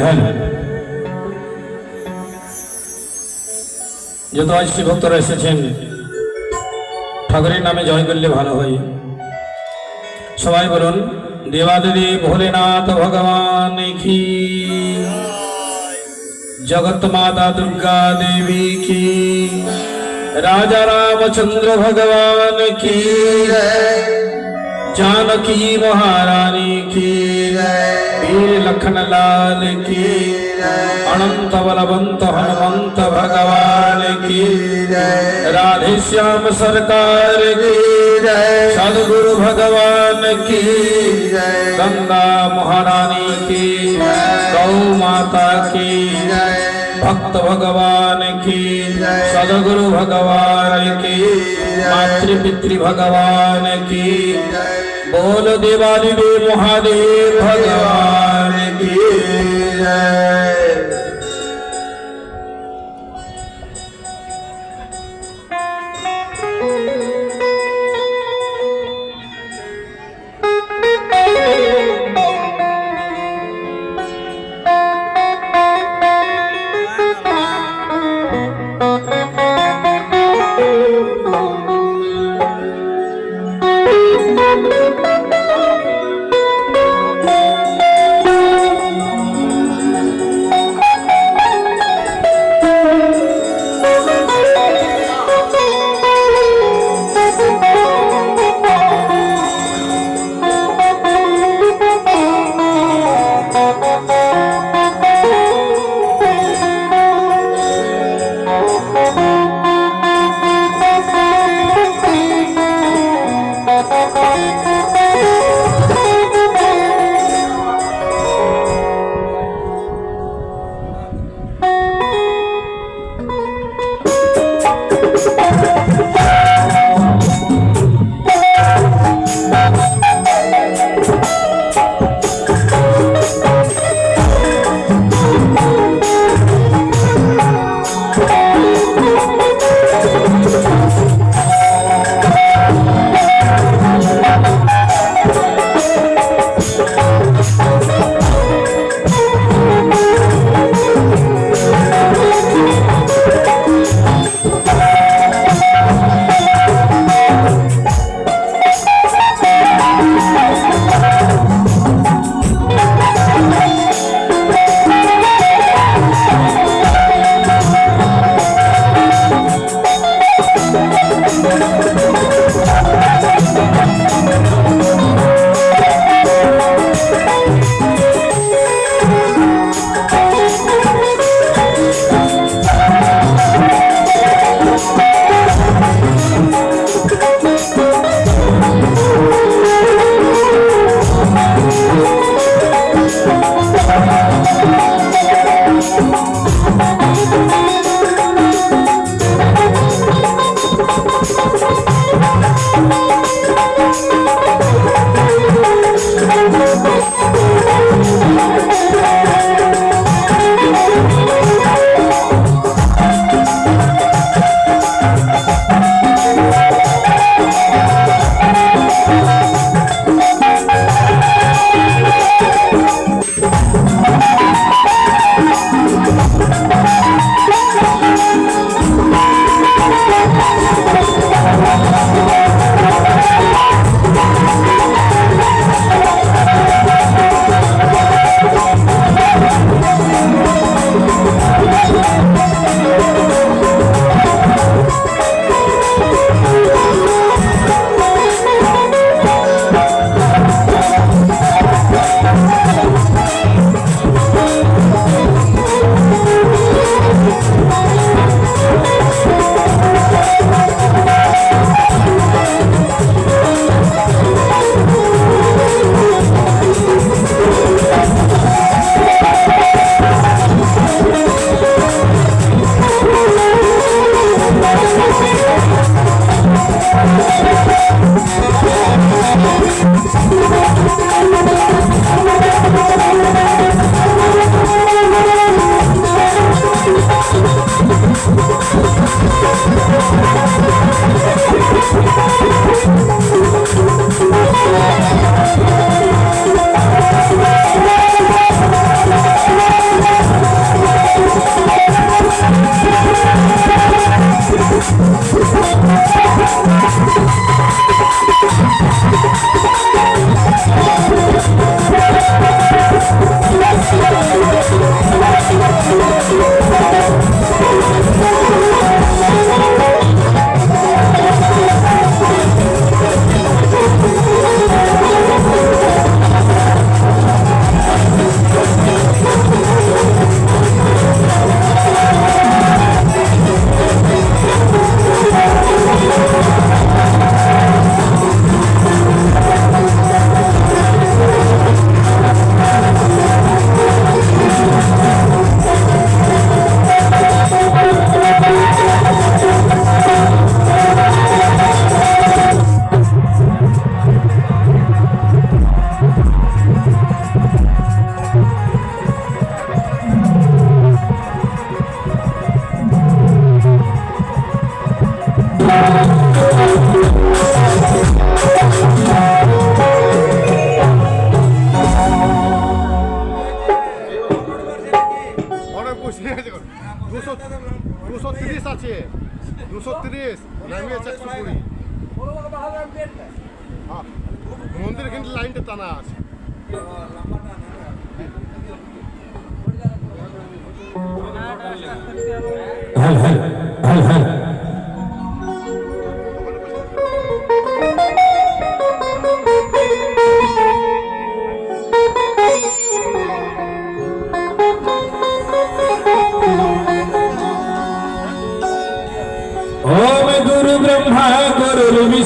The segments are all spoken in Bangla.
হ্যাঁ। যত আইসি ভক্তরা এসেছেন, ঠাকুরের নামে জয় করলে ভালো হয়। সবাই বলুন দেবাদেবী ভোলেনাথ, ভগবান কি? জগত মাতা দুর্গা দেবী কি? রাজা রামচন্দ্র ভগবান কি? जानकी महारानी की वीर लखन लाल की अनंत बलवंत हनुमंत भगवान की राधे श्याम सरकार की सदगुरु भगवान की गंगा महारानी की गौ माता की भक्त भगवान की सदगुरु भगवान की मातृ पितृ भगवान की बोल दिवाली दे महादेव भगवान की जय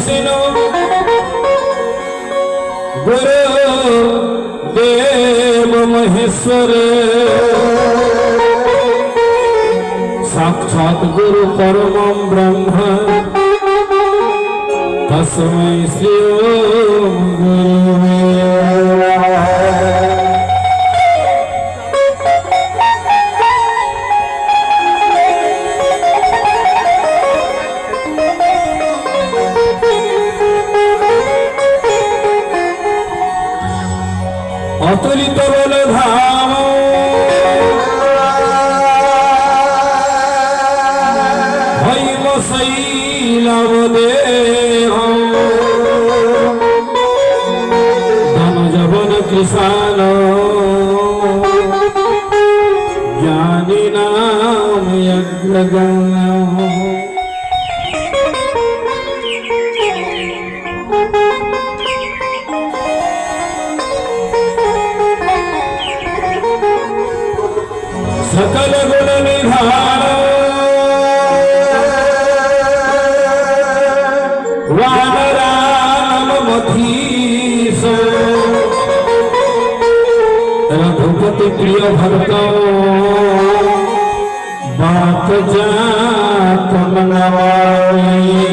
ছিল। গুরু দেব মহেশ্বর সাক্ষাৎ গুরু পরম ব্রহ্ম তসময় শ্রী গুরু جعلنا ويتجلى সকল গুণ নিধার রাম মধীশ প্রিয় ভক্ত बात जा कमनवाई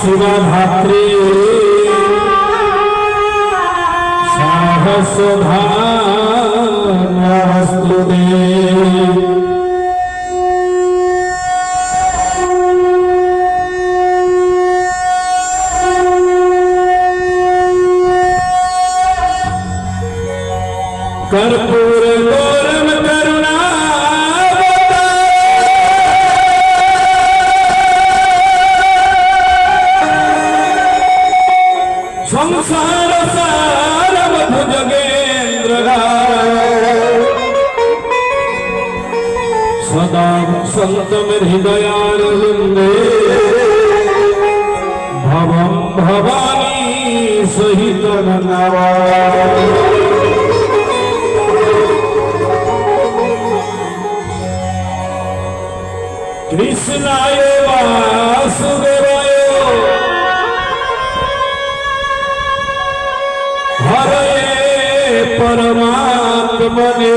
शिवा भात्री सहस्रधानस्तु তোমার হৃদয়ারবিন্দে ভবম ভবানী সহিত নবা কৃষ্ণায় বাসুদেবায়। হরে পরমাত্মনে।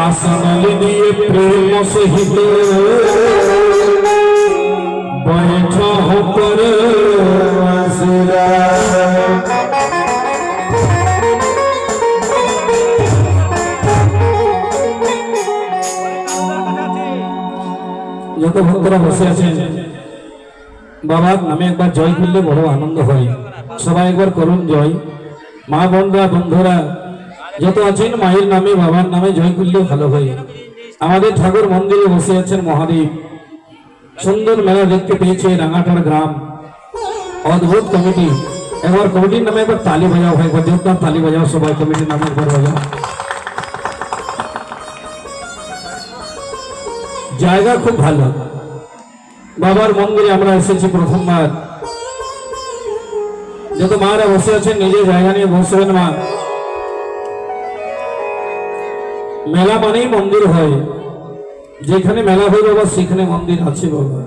আসামালি দিয়ে प्रेम सहित। बैठो पर যত ভক্তরা বসে আছেন, বাবা, আমি একবার জয় করলে বড় আনন্দ হয়। সবাই একবার করুন জয়। মা বন্ধুরা বন্ধুরা যত আছেন মায়ের নামে, বাবার নামে জয় করলে ভালো হয়। আমাদের ঠাকুর মন্দিরে বসে আছেন মহাদেব। সুন্দর মেলা দেখতে পেয়েছে রাঙাটার গ্রাম। অদ্ভুত কমিটি। একবার কমিটির নামে একবার তালি বাজাও হয়, একবার দেবতার তালি বাজাও সবাই কমিটির নামে একবার বাজাও। জায়গা খুব ভালো। বাবার মন্দিরে আমরা এসেছি প্রথমবার। যত মারা বসে আছেন, নিজের জায়গা নিয়ে বসবেন মা। মেলা মানেই মন্দির হয়। যেখানে মেলা হয় বাবা সেখানে মন্দির আছে বাবা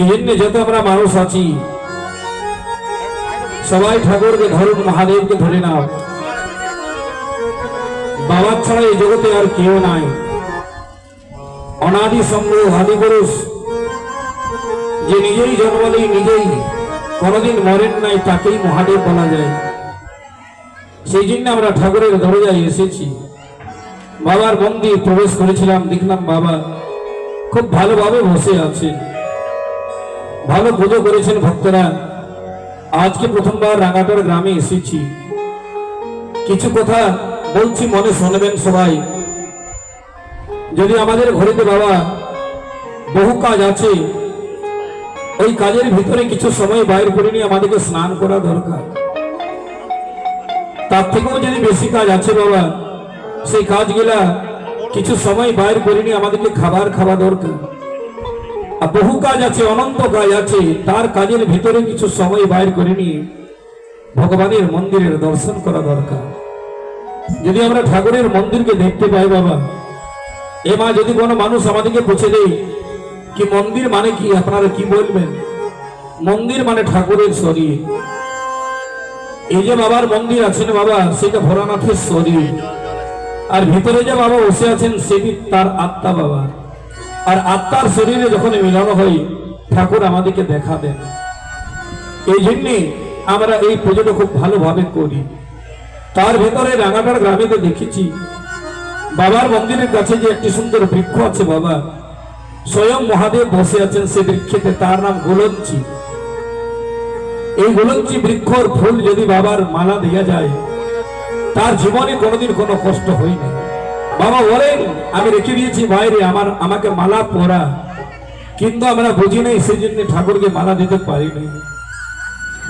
এই জন্য যত আমরা মানুষ আছি, সবাই ঠাকুরকে, ধরুন মহাদেবকে ধরে নাও। বাবার ছাড়া এই জগতে আর কেউ নাই। অনাদি সম্ভব আদি পুরুষ, যে নিজেই জন্ম নিজেই কোনোদিন মরেন নাই, তাকেই মহাদেব বলা যায়। সেই জন্য আমরা ঠাকুরের দরজায় এসেছি। বাবার মন্দির প্রবেশ করেছিলাম, দেখলাম বাবা খুব ভালোভাবে বসে আছে ভালো পুজো করেছেন ভক্তরা। আজকে প্রথমবার রাঙাটার গ্রামে এসেছি। কিছু কথা বলছি, মনে শুনবেন সবাই। যদি আমাদের ঘরেতে বাবা বহু কাজ আছে ওই কাজের ভিতরে কিছু সময় বাইর করে নিয়ে আমাদেরকে স্নান করা দরকার। তার থেকেও যদি বেশি কাজ আছে বাবা, সেই কাজগুলা কিছু সময় বাইর করে নিয়ে আমাদেরকে খাবার খাওয়া দরকার। আর বহু কাজ আছে, অনন্ত কাজ আছে, তার কাজের ভিতরে কিছু সময় বাইর করে নিয়ে ভগবানের মন্দিরের দর্শন করা দরকার। যদি আমরা ঠাকুরের মন্দিরকে দেখতে পাই বাবা, এ মা যদি কোনো মানুষ আমাদেরকে পুছে দেয় কি মন্দির মানে কি? আপনারা কি বলবেন? মন্দির মানে ঠাকুরের শরীর। এই যে বাবার মন্দির আছেন বাবা, সেটা ভোলানাথের শরীর। আর ভিতরে যে বাবা বসে আছেন সেটি তার আত্মা বাবা? আর আত্মার শরীরে যখন মিলানো হয়, ঠাকুর আমাদেরকে দেখা দেন। এই জন্যে আমরা এই পুজোটা খুব ভালোভাবে করি। তার ভেতরে রাঙাটার গ্রামে তো দেখেছি, বাবার মন্দিরের কাছে যে একটি সুন্দর বৃক্ষ আছে বাবা, স্বয়ং মহাদেব বসে আছেন, সে বৃক্ষেতে, তার নাম গোলঞ্চি এই গোলঞ্চি বৃক্ষর ফুল যদি বাবার মালা দেওয়া যায়, তার জীবনে কোনোদিন কোনো কষ্ট হয়নি। বাবা বলেন, আমি রেখে দিয়েছি, বাইরে আমার, আমাকে মালা পরা। কিন্তু আমরা বুঝি নাই সেই জন্য ঠাকুরকে মালা দিতে পারিনি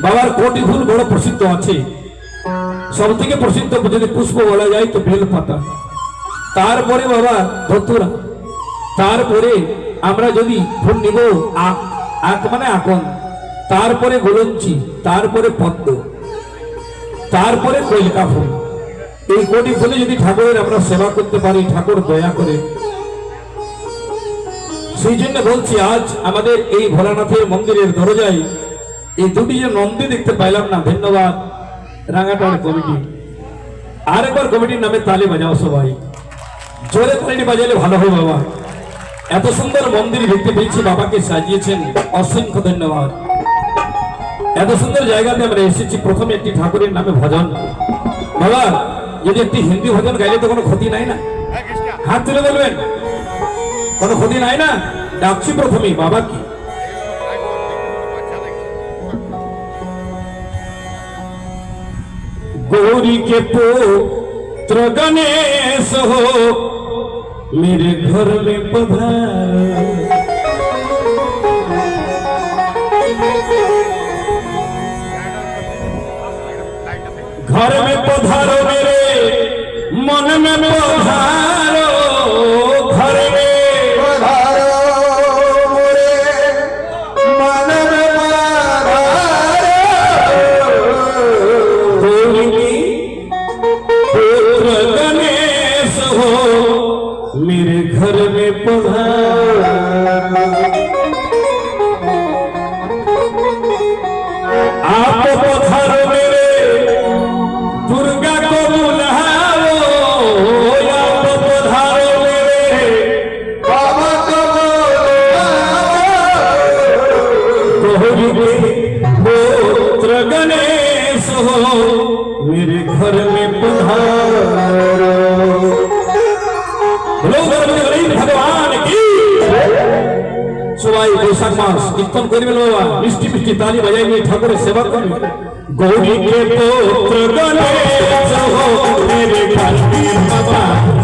বাবার কোটি ফুল বড় প্রসিদ্ধ আছে। সব থেকে প্রসিদ্ধ যদি পুষ্প বলা যায়, তো বেল পাতা তারপরে বাবা ধতুরা। তারপরে আমরা যদি ফুল নিব আক আক মানে আকন তারপরে গোলঞ্চি তারপরে পদ্ম, তারপরে কইলকা ফুল। এই কোটি ফুলে যদি ঠাকুরের আমরা সেবা করতে পারি, ঠাকুর দয়া করে। সেই জন্য বলছি, আজ আমাদের এই ভোলানাথের মন্দিরের দরজায় এই দুটি যে নন্দী দেখতে পাইলাম না, ধন্যবাদ, রাঙাটার কমিটি। আরেকবার কমিটির নামে তালে বাজাও সবাই। জোরে তালি বাজালে ভালো হয় বাবা। এত সুন্দর মন্দির দেখতে পেয়েছি, বাবাকে সাজিয়েছেন, অসংখ্য ধন্যবাদ। এত সুন্দর জায়গাতে আমরা এসেছি প্রথমে একটি ঠাকুরের নামে ভজন বাবা যদি একটি হিন্দি ভজন গাইলে তো কোনো ক্ষতি নাই না হাত তুলে বলবেন কোনো ক্ষতি নাই না ডাকছি প্রথমেই বাবা কি गौरी के पुत्र गणेश हो मेरे घर में पधार मेरे घर में पधारो भगवान की। सुबाई बैशाख मास कीर्तन करी बाबा मिष्टि मिष्टि ताली बजाएँगे, ठाकुर सेवा कर। गौरी के पोत्र गणेश हो मेरे घर में पधारो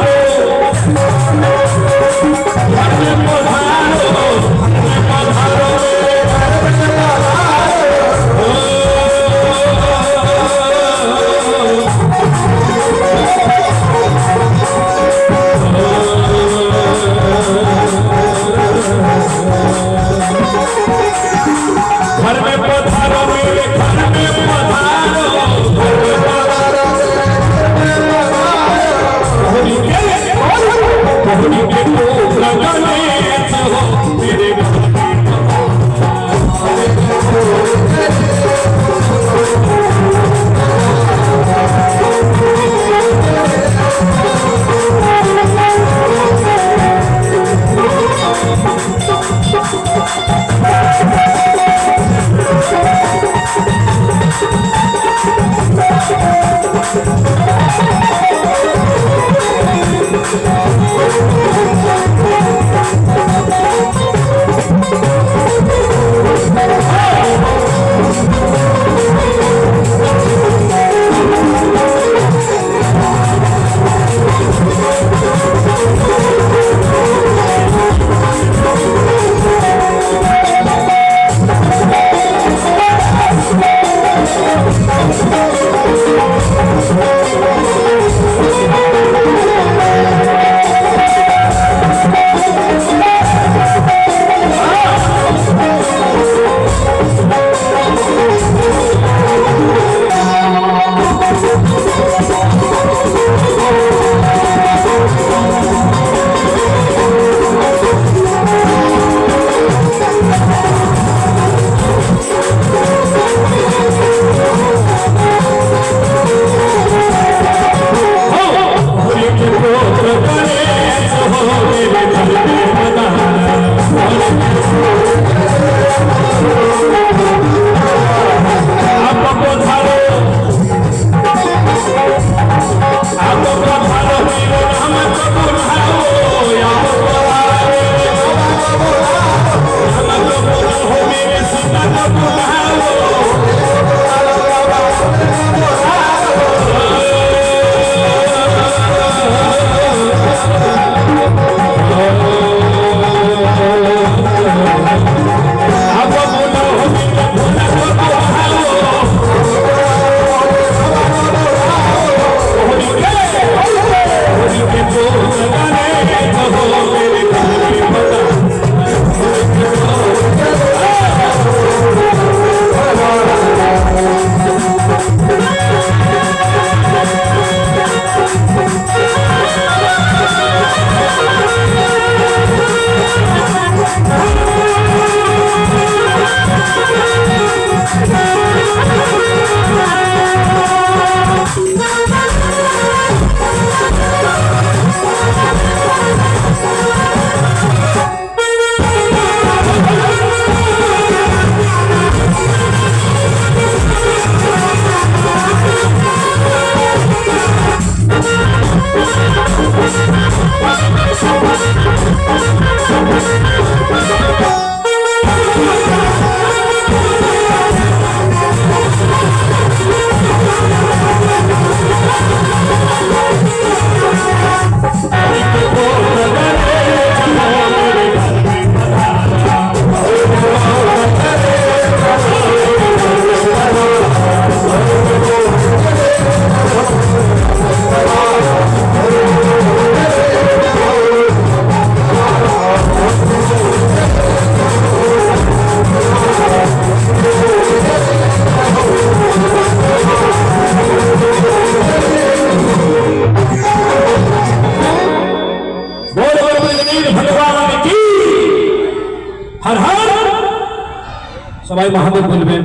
সবাই মহাদেব বলবেন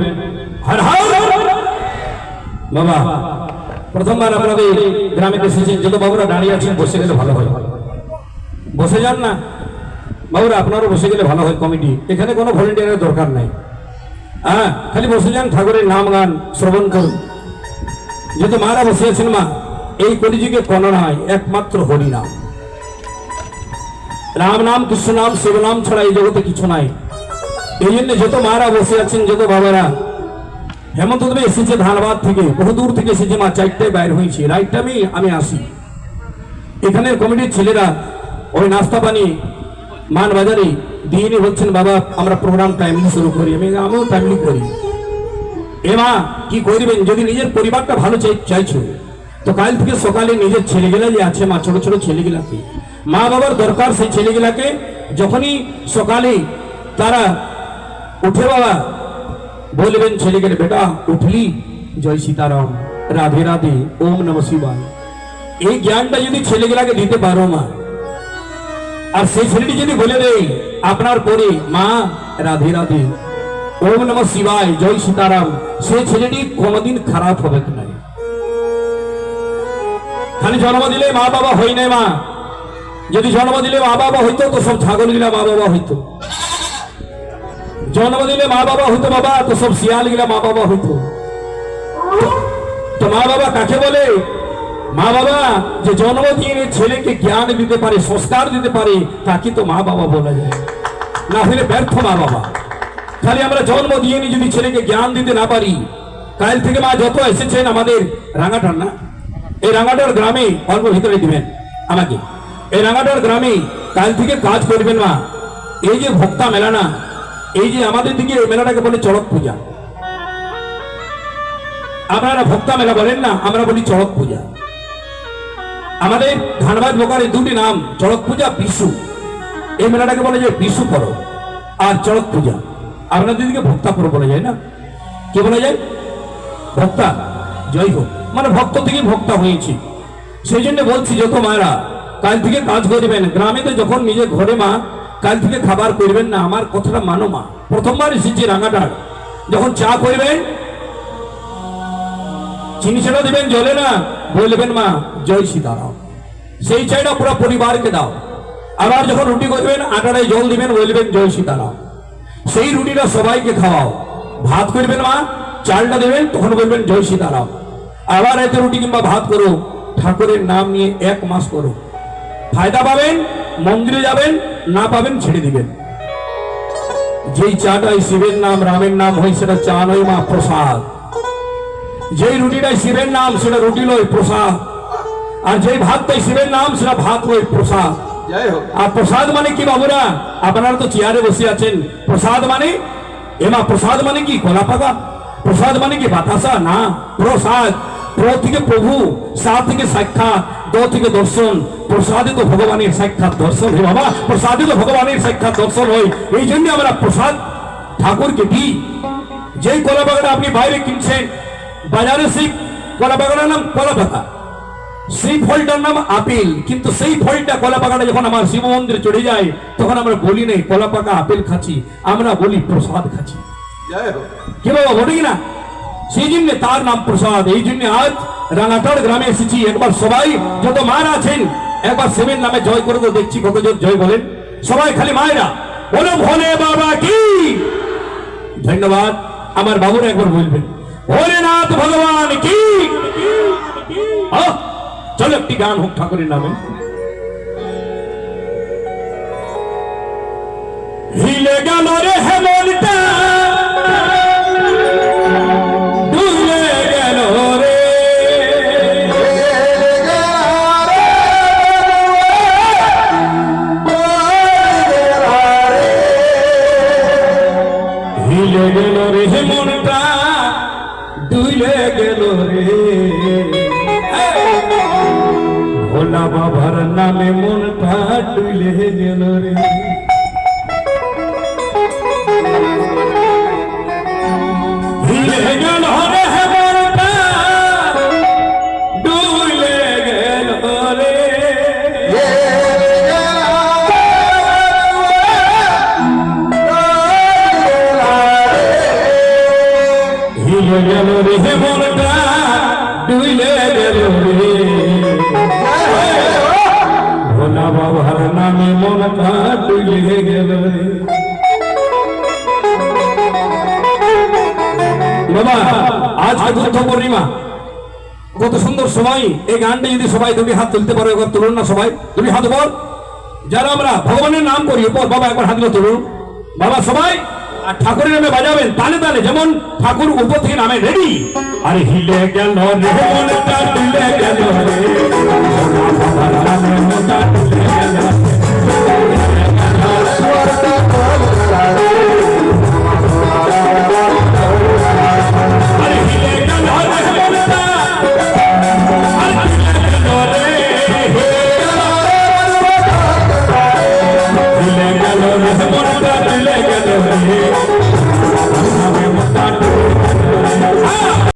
হর হর! বাবা, প্রথমবার আপনাদের গ্রামে এসেছেন যত বাবুরা দাঁড়িয়ে আছেন, বসে গেলে ভালো হয়। বসে যান না। বাবুরা, আপনারও বসে গেলে ভালো হয় কমিটি। এখানে কোনো ভলেন্টিয়ারের দরকার নাই। হ্যাঁ খালি বসে যান, ঠাকুরের নাম গান, শ্রবণ করুন। যত মারা বসে আছেন মা, এই কলিযুগে কোনো নাই একমাত্র হরি নাম। রাম নাম, কৃষ্ণ নাম, শিব নাম ছাড়া এই জগতে কিছু নাই। এই জন্য যত মারা বসে আছেন, যত বাবারা, হেমন্ত দেবে এসেছে ধানবাদ থেকে, বহু দূর থেকে এসেছে, মা চারটায় বাইর হয়েছে। রাইট টাইমে আমি আসি। এখানের কমিটির ছেলেরা, ওই নাস্তা পানি মান বাজারে দিয়ে বলছেন, বাবা, আমরা প্রোগ্রাম টাইমলি শুরু করি। আমি আমিও টাইমলি করি। এ মা, কি করবেন? যদি নিজের পরিবারটা ভালো চাই, চাইছো, তো কাল থেকে সকালে নিজের ছেলেগুলা যে আছে, মা, ছোট ছোট ছেলেগুলাকে। মা বাবার দরকার সেই ছেলেগুলাকে, যখনই সকালে তারা উঠে বাবা। বলবেন ছেলেকে, বেটা, উঠলি? জয় সীতারাম। রাধে রাধে, ওম নম শিবায়। এই জ্ঞানটা যদি ছেলেগুলাকে দিতে পারো মা, আর সেই ছেলেটি যদি বলে দেয়, আপনার পরে, মা, রাধে রাধে, ওম নম শিবায়, জয় সীতারাম, সেই ছেলেটি কোনোদিন খারাপ হবে না খালি জন্ম দিলে মা বাবা হই নাই মা। যদি জন্ম দিলে মা বাবা হইতো, তো সব ছাগল গিলা মা বাবা হইতো। জন্ম দিলে মা বাবা হইতো বাবা, তো সব শিয়াল গিলা মা বাবা হইতো। তো মা বাবা কাকে বলে? মা বাবা, যে জন্ম দিয়ে ছেলেকে জ্ঞান দিতে পারে, সংস্কার দিতে পারে, তাকে তো মা বাবা বলা যায়। না হলে ব্যর্থ মা বাবা। খালি আমরা জন্ম দিয়ে নি যদি ছেলেকে জ্ঞান দিতে না পারি, কাল থেকে মা যত এসেছেন আমাদের রাঙাটার না? এই রাঙাটার গ্রামে অল্প ভিতরে দিবেন আমাকে। এই রাঙাটার গ্রামে কাল থেকে কাজ করবেন মা। এই যে ভক্তা মেলা না এই যে আমাদের দিকে এই মেলাটাকে বলে চড়ক পূজা। আপনারা ভক্তা মেলা বলেন না, আমরা বলি চড়ক পূজা। আমাদের ধানবাদ বোকারে দুটি নাম, চড়ক পূজা, বিশু। এই মেলাটাকে বলে যে বিশু পরব আর চড়ক পূজা। আপনাদের দিকে ভক্তা পরব বলা যায় না? কি বলা যায়? ভক্তা, জয় হোক। মানে ভক্ত থেকে ভক্তা হয়েছি। সেই জন্য বলছি, যত মায়েরা, কাল থেকে কাজ করবেন। গ্রামে তো যখন নিজের ঘরে মা কাল থেকে খাবার করবেন না, আমার কথাটা মানো মা। প্রথমবার এসেছি রাঙাটার। যখন চা করবেন, চিনি ছেড়া দিবেন, জলে না বলবেন মা, জয় সীতারাম। সেই চাইটা পুরো পরিবারকে দাও। আবার যখন রুটি করবেন, আটাটায় জল দিবেন বলবেন জয় সীতারাম। সেই রুটিটা সবাইকে খাওয়াও। ভাত করবেন, মা, চালটা দেবেন, তখন বলবেন জয় সীতারাম। আবার এতে রুটি কিংবা ভাত করো। ঠাকুরের নাম নিয়ে এক মাস করো। ফায়দা পাবেন, মন্দিরে যাবেন না পাবেন ছেড়ে দিবেন। যেই চাটাই শিবের নাম রামের নাম হয় সেটা চা নয় মা প্রসাদ। যেই রুটিটাই শিবের নাম সেটা রুটি লয় প্রসাদ। আর যেই ভাতটাই শিবের নাম সেটা ভাত লয় প্রসাদ। আর প্রসাদ মানে কি বাবুরা? আপনারা তো চেয়ারে বসে আছেন। প্রসাদ মানে? এমা প্রসাদ মানে কি? কলা পাতা প্রসাদ মানে কি বাতাসা? না প্রসাদ। প্র থেকে প্রভু সা থেকে সাক্ষাৎ দ থেকে দর্শন প্রসাদিত ভগবানের সাক্ষাৎ দর্শন হয় বাবা প্রসাদিত ভগবানের সাক্ষাৎ দর্শন হয়। এই জন্য আমরা প্রসাদ ঠাকুরকে দিই। যেই কলা বাগানটা আপনি বাইরে কিনছেন বাজারে সেই কলা বাগানের নাম কলা পাতা সেই ফলটার নাম আপেল। কিন্তু সেই ফলটা কলা পাকাটা যখন আমার শিব মন্দিরে চড়ে যায় তখন আমরা বলি নেই কলা পাকা আপেল খাচ্ছি আমরা বলি প্রসাদ খাচ্ছি। কি বাবা বলি না? সেই জন্য তার নাম প্রসাদ, এই জন্য আজ রাঙাটার গ্রামে এসেছি। একবার সবাই যত মার আছেন, একবার সেবের নামে জয় করে তো দেখছি কতজন জয় বলেন। সবাই খালি মায়েরা, বলো ভোলে বাবা কি? ধন্যবাদ, আমার বাবুরা একবার বলবেন। ভোলেনাথ ভগবান কি? চলো একটি গান হোক ঠাকুরের নামে। হিলে গেল রে হেমনটা। মনটা গেল বাবা আজ পূর্ণিমা? কত সুন্দর সময়। এই গানটি যদি সবাই দুটি হাত তুলতে পারো, একবার তুলুন না সবাই। দুটি হাত যারা আমরা ভগবানের নাম করি পর বাবা একবার তুলুন। বাবা, সবাই, আর ঠাকুরের নামে বাজাবেন, তালে তালে, যেমন ঠাকুর উপর থেকে নামে রেডি। আরে হিলে গেল রে? মনটা হিলে গেল রে?